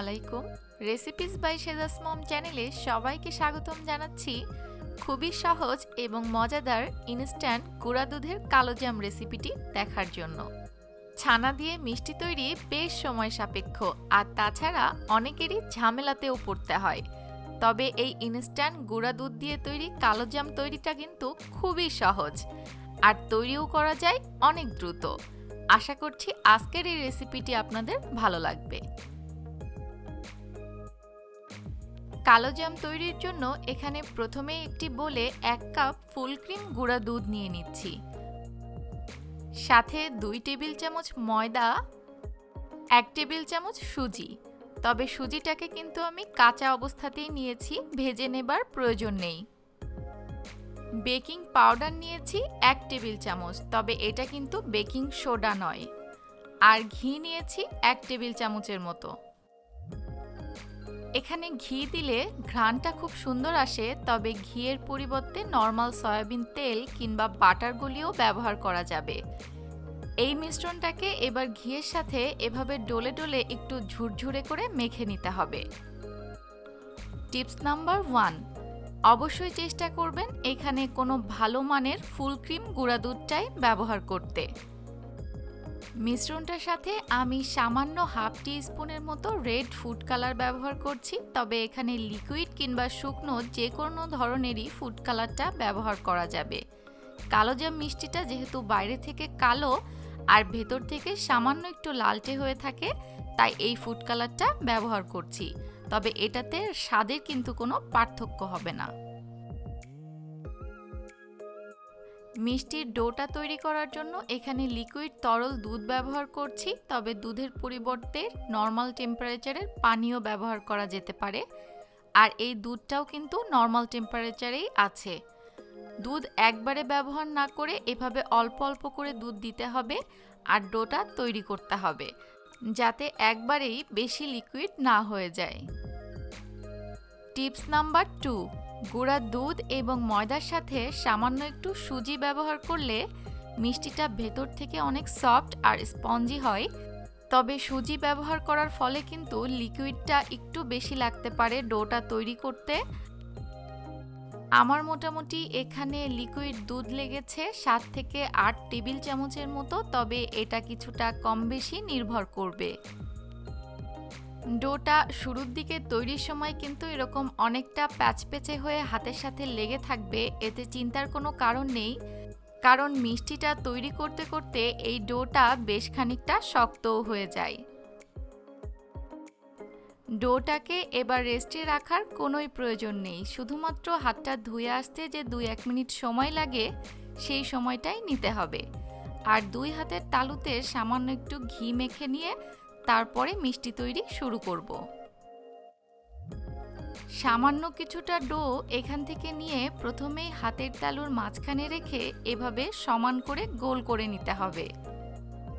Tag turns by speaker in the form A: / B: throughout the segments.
A: আলাইকুম recipes by সেজাস মম চ্যানেলে সবাইকে স্বাগতম জানাচ্ছি। খুবই সহজ এবং মজাদার ইনস্ট্যান্ট গুঁড়া দুধের কালোজাম রেসিপিটি দেখার জন্য। ছানা দিয়ে মিষ্টি তৈরি বেশ সময় সাপেক্ষ, আর তাছাড়া অনেকেরই ঝামেলাতেও পড়তে হয়। তবে এই ইনস্ট্যান্ট গুঁড়া দুধ দিয়ে তৈরি কালোজাম তৈরিটা কিন্তু খুবই সহজ, আর তৈরিও করা যায় অনেক দ্রুত। আশা করছি আজকের এই রেসিপিটি আপনাদের ভালো লাগবে। কালো জাম তৈরির জন্য এখানে প্রথমে একটি বলে এক কাপ ফুল ক্রিম গুঁড়া দুধ নিয়ে নিচ্ছি। সাথে দুই টেবিল চামচ ময়দা, এক টেবিল চামচ সুজি। তবে সুজিটাকে কিন্তু আমি কাঁচা অবস্থাতেই নিয়েছি, ভেজে নেবার প্রয়োজন নেই। বেকিং পাউডার নিয়েছি এক টেবিল চামচ, তবে এটা কিন্তু বেকিং সোডা নয়। আর ঘি নিয়েছি এক টেবিল চামচের মতো। এখানে ঘি দিলে ঘ্রাণটা খুব সুন্দর আসে, তবে ঘিয়ের পরিবর্তে নর্মাল সয়াবিন তেল কিংবা বাটার গলিও ব্যবহার করা যাবে। এই মিশ্রণটাকে এবার ঘিয়ের সাথে এভাবে ডলে ডলে একটু ঝুরঝুরে করে মেখে নিতে হবে। টিপস নাম্বার ওয়ান, অবশ্যই চেষ্টা করবেন এখানে কোনো ভালো মানের ফুল ক্রিম গুঁড়া দুধটাই ব্যবহার করতে। মিশ্রণটার সাথে আমি সামান্য হাফ টি স্পুনের মতো রেড ফুড কালার ব্যবহার করছি, তবে এখানে লিকুইড কিংবা শুকনো যে কোনো ধরনেরই ফুড কালারটা ব্যবহার করা যাবে। কালোজাম মিষ্টিটা যেহেতু বাইরে থেকে কালো আর ভেতর থেকে সামান্য একটু লালটে হয়ে থাকে, তাই এই ফুড কালারটা ব্যবহার করছি। তবে এটাতে স্বাদের কিন্তু কোনো পার্থক্য হবে না। মিষ্টির ডোটা তৈরি করার জন্য এখানে লিকুইড তরল দুধ ব্যবহার করছি, তবে দুধের পরিবর্তে নর্মাল টেম্পারেচারের পানীয় ব্যবহার করা যেতে পারে। আর এই দুধটাও কিন্তু নর্মাল টেম্পারেচারেই আছে। দুধ একবারে ব্যবহার না করে এভাবে অল্প অল্প করে দুধ দিতে হবে আর ডোটা তৈরি করতে হবে, যাতে একবারেই বেশি লিকুইড না হয়ে যায়। টিপস নাম্বার টু গুঁড়া দুধ এবং ময়দার সাথে সামান্য একটু সুজি ব্যবহার করলে মিষ্টিটা ভেতর থেকে অনেক সফট আর স্পঞ্জি হয়। তবে সুজি ব্যবহার করার ফলে কিন্তু লিকুইডটা একটু বেশি লাগতে পারে ডোটা তৈরি করতে। আমার মোটামুটি এখানে লিকুইড দুধ লেগেছে সাত থেকে আট টেবিল চামচের মতো, তবে এটা কিছুটা কম বেশি নির্ভর করবে। ডোটা শুরুর দিকে তৈরির সময় কিন্তু এরকম অনেকটা প্যাচপেচে হয়ে হাতের সাথে লেগে থাকবে, এতে চিন্তার কোনো কারণ নেই। কারণ মিষ্টিটা তৈরি করতে করতে এই ডোটা বেশ খানিকটা শক্তও হয়ে যায়। ডোটাকে এবার রেস্টে রাখার কোনোই প্রয়োজন নেই। শুধুমাত্র হাতটা ধুয়ে আসতে যে দুই এক মিনিট সময় লাগে, সেই সময়টাই নিতে হবে। আর দুই হাতের তালুতে সামান্য একটু ঘি মেখে নিয়ে তারপরে মিষ্টি তৈরি শুরু করব। সামান্য কিছুটা ডো এখান থেকে নিয়ে প্রথমেই হাতের তালুর মাঝখানে রেখে এভাবে সমান করে গোল করে নিতে হবে।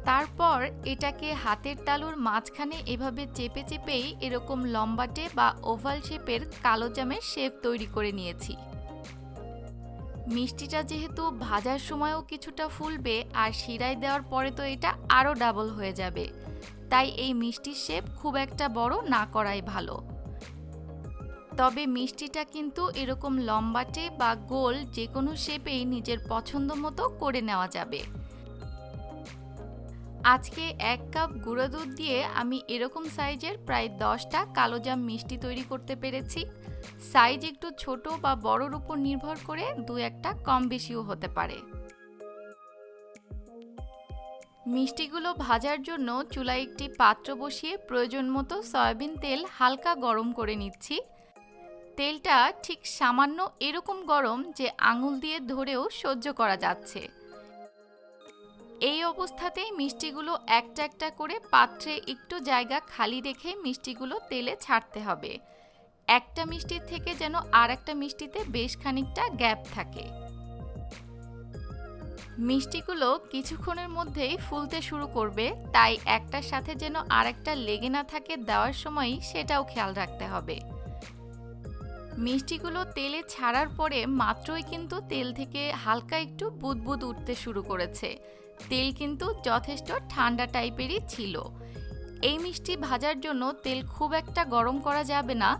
A: তারপর এটাকে হাতের তালুর মাঝখানে এভাবে চেপে চেপেই এরকম লম্বাটে বা ওভাল শেপের কালো জামের শেপ তৈরি করে নিয়েছি। মিষ্টিটা যেহেতু ভাজার সময়ও কিছুটা ফুলবে আর শিরায় দেওয়ার পরে তো এটা আরও ডাবল হয়ে যাবে। তাই এই মিষ্টির শেপ খুব একটা বড় না করাই ভালো। তবে মিষ্টিটা কিন্তু এরকম লম্বাটে বা গোল যে কোনো শেপেই নিজের পছন্দ মতো করে নেওয়া যাবে। আজকে এক কাপ গুঁড়ো দুধ দিয়ে আমি এরকম সাইজের প্রায় দশটা কালোজাম মিষ্টি তৈরি করতে পেরেছি। সাইজ একটু ছোট বা বড়র উপর নির্ভর করে দু একটা কম বেশিও হতে পারে। মিষ্টিগুলো ভাজার জন্য চুলায় একটি পাত্র বসিয়ে প্রয়োজন মতো সয়াবিন তেল হালকা গরম করে নিচ্ছি। তেলটা ঠিক সামান্য এরকম গরম যে আঙুল দিয়ে ধরেও সহ্য করা যাচ্ছে। এই অবস্থাতেই মিষ্টিগুলো একটা একটা করে পাত্রে একটু জায়গা খালি রেখে মিষ্টিগুলো তেলে ছাড়তে হবে। একটা মিষ্টির থেকে যেন আর একটা মিষ্টিতে বেশ খানিকটা গ্যাপ থাকে। মিষ্টিগুলো কিছুক্ষণের মধ্যেই ফুলতে শুরু করবে, তাই একটার সাথে যেন আরেকটা লেগে না থাকে দেওয়ার সময়ই সেটাও খেয়াল রাখতে হবে। মিষ্টিগুলো তেলে ছাড়ার পরে মাত্রই কিন্তু তেল থেকে হালকা একটু বুদবুদ উঠতে শুরু করেছে। তেল কিন্তু যথেষ্ট ঠান্ডা টাইপেরই ছিল। এই মিষ্টি ভাজার জন্য তেল খুব একটা গরম করা যাবে না,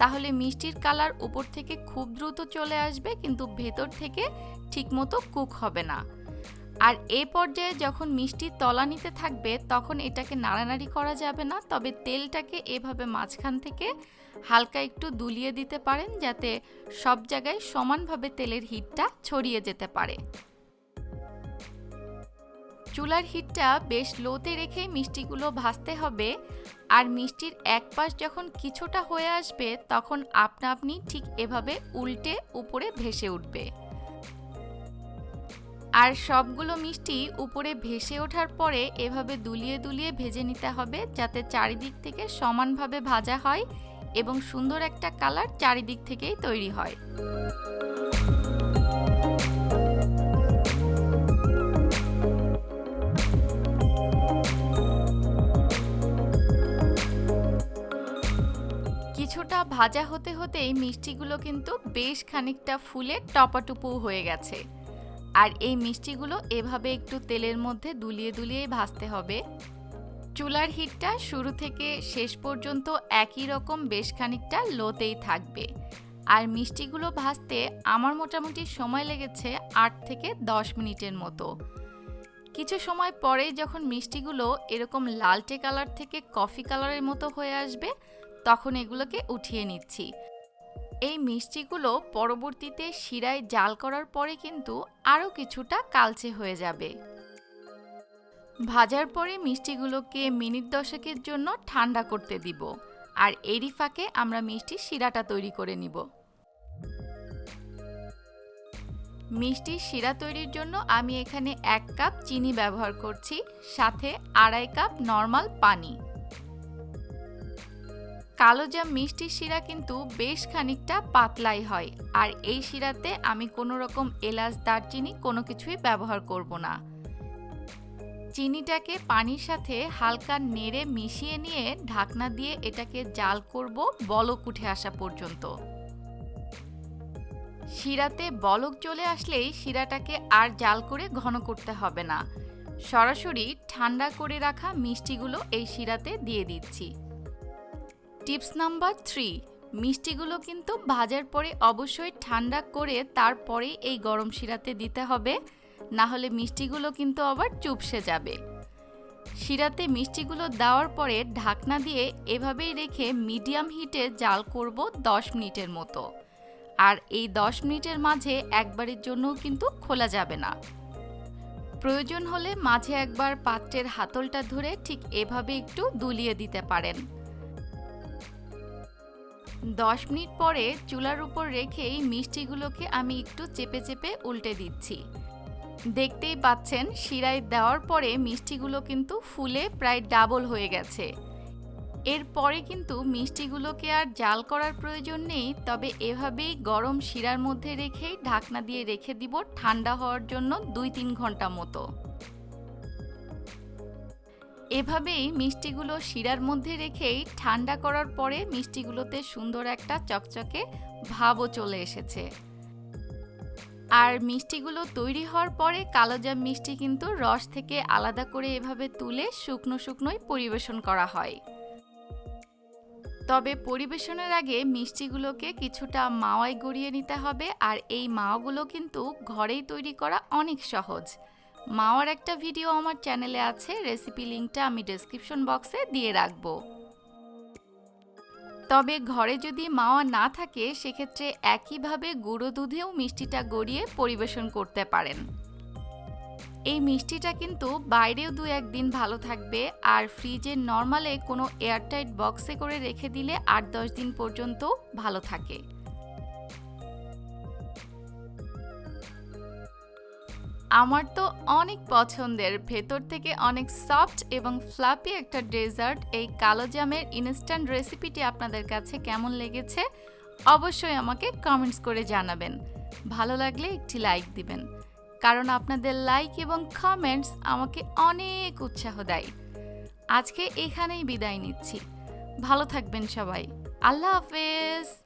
A: তাহলে মিষ্টির কালার উপর থেকে খুব দ্রুত চলে আসবে, কিন্তু ভেতর থেকে ঠিকমতো কুক হবে না। আর এই পর্যায়ে যখন মিষ্টি তলা নিতে থাকবে, তখন এটাকে নাড়ানাড়ি করা যাবে না, তবে তেলটাকে এভাবে মাঝখান থেকে হালকা একটু দুলিয়ে দিতে পারেন, যাতে সব জায়গায় সমানভাবে তেলের হিটটা ছড়িয়ে যেতে পারে। চুলার হিটটা বেশ লোতে রেখে মিষ্টিগুলো ভাজতে হবে, আর মিষ্টির এক পাশ যখন কিছুটা হয়ে আসবে, তখন আপনা আপনি ঠিক এভাবে উল্টে উপরে ভেসে উঠবে। আর সবগুলো মিষ্টি উপরে ভেসে ওঠার পরে এভাবে দুলিয়ে দুলিয়ে ভেজে নিতে হবে যাতে চারিদিক থেকে সমানভাবে ভাজা হয় এবং সুন্দর একটা কালার চারিদিক থেকেই তৈরি হয়। কিছুটা ভাজা হতে হতেই মিষ্টিগুলো কিন্তু বেশ খানিকটা ফুলে টপাটুপু হয়ে গেছে। আর এই মিষ্টিগুলো এভাবে একটু তেলের মধ্যে দুলিয়ে দুলিয়ে ভাজতে হবে। চুলার হিটটা শুরু থেকে শেষ পর্যন্ত একই রকম বেশ খানিকটা লোতেই থাকবে। আর মিষ্টিগুলো ভাজতে আমার মোটামুটি সময় লেগেছে আট থেকে দশ মিনিটের মতো। কিছু সময় পরেই যখন মিষ্টিগুলো এরকম লালটে কালার থেকে কফি কালারের মতো হয়ে আসবে, তখন এগুলোকে উঠিয়ে নিচ্ছি। এই মিষ্টিগুলো পরবর্তীতে শিরায় জাল করার পরে কিন্তু আরও কিছুটা কালচে হয়ে যাবে। ভাজার পরে মিষ্টিগুলোকে মিনিট দশকের জন্য ঠান্ডা করতে দিব আর এরই ফাঁকে আমরা মিষ্টির শিরাটা তৈরি করে নিব। মিষ্টির শিরা তৈরির জন্য আমি এখানে এক কাপ চিনি ব্যবহার করছি, সাথে আড়াই কাপ নর্মাল পানি। কালোজাম মিষ্টির শিরা কিন্তু বেশ খানিকটা পাতলাই হয়। আর এই শিরাতে আমি কোনো রকম এলাচ, দারচিনি কোনো কিছুই ব্যবহার করব না। চিনিটাকে পানির সাথে হালকা নেড়ে মিশিয়ে নিয়ে ঢাকনা দিয়ে এটাকে জাল করব বলক উঠে আসা পর্যন্ত। শিরাতে বলক চলে আসলেই শিরাটাকে আর জাল করে ঘন করতে হবে না। সরাসরি ঠান্ডা করে রাখা মিষ্টিগুলো এই শিরাতে দিয়ে দিচ্ছি। টিপস নাম্বার থ্রি, মিষ্টিগুলো কিন্তু ভাজার পরে অবশ্যই ঠান্ডা করে তারপরে এই গরম শিরাতে দিতে হবে। না হলে মিষ্টিগুলো কিন্তু আবার চুপসে যাবে। শিরাতে মিষ্টিগুলো দেওয়ার পরে ঢাকনা দিয়ে এভাবেই রেখে মিডিয়াম হিটে জাল করব দশ মিনিটের মতো। আর এই দশ মিনিটের মাঝে একবারের জন্যও কিন্তু খোলা যাবে না। প্রয়োজন হলে মাঝে একবার পাত্রের হাতলটা ধরে ঠিক এভাবে একটু দুলিয়ে দিতে পারেন। দশ মিনিট পরে চুলার উপর রেখেই মিষ্টিগুলোকে আমি একটু চেপে চেপে উল্টে দিচ্ছি। দেখতেই পাচ্ছেন, শিরায় দেওয়ার পরে মিষ্টিগুলো কিন্তু ফুলে প্রায় ডাবল হয়ে গেছে। এরপরে কিন্তু মিষ্টিগুলোকে আর জাল করার প্রয়োজন নেই, তবে এভাবেই গরম শিরার মধ্যে রেখেই ঢাকনা দিয়ে রেখে দিব ঠান্ডা হওয়ার জন্য দুই তিন ঘণ্টা মতো। এভাবেই মিষ্টিগুলো শিরার মধ্যে রেখেই ঠান্ডা করার পরে মিষ্টিগুলোতে সুন্দর একটা চকচকে ভাবও চলে এসেছে। আর মিষ্টিগুলো তৈরি হওয়ার পরে কালোজাম মিষ্টি কিন্তু রস থেকে আলাদা করে এভাবে তুলে শুকনো শুকনোই পরিবেশন করা হয়। তবে পরিবেশনের আগে মিষ্টিগুলোকে কিছুটা মাওয়ায় গড়িয়ে নিতে হবে আর এই মাওয়াগুলো কিন্তু ঘরেই তৈরি করা অনেক সহজ। মাওয়ার একটা ভিডিও আমার চ্যানেলে আছে রেসিপি লিঙ্কটা আমি ডেসক্রিপশন বক্সে দিয়ে রাখব। তবে ঘরে যদি মাওয়া না থাকে, সেক্ষেত্রে একইভাবে গুঁড়ো দুধেও মিষ্টিটা গড়িয়ে পরিবেশন করতে পারেন। এই মিষ্টিটা কিন্তু বাইরেও দু একদিন ভালো থাকবে, আর ফ্রিজে নর্মালে কোনো এয়ারটাইট বক্সে করে রেখে দিলে আট দশ দিন পর্যন্ত ভালো থাকে। আমার তো অনেক পছন্দের। ভেতর থেকে অনেক সফট এবং ফ্লাপি একটা ডেজার্ট। এই কালো জামের ইনস্ট্যান্ট রেসিপিটি আপনাদের কাছে কেমন লেগেছে? অবশ্যই আমাকে কমেন্টস করে জানাবেন। ভালো লাগলে একটি লাইক দিবেন। কারণ আপনাদের লাইক এবং কমেন্টস আমাকে অনেক উৎসাহ দেয়। আজকে এখানেই বিদায় নিচ্ছি। ভালো থাকবেন সবাই। আল্লাহ হাফেজ।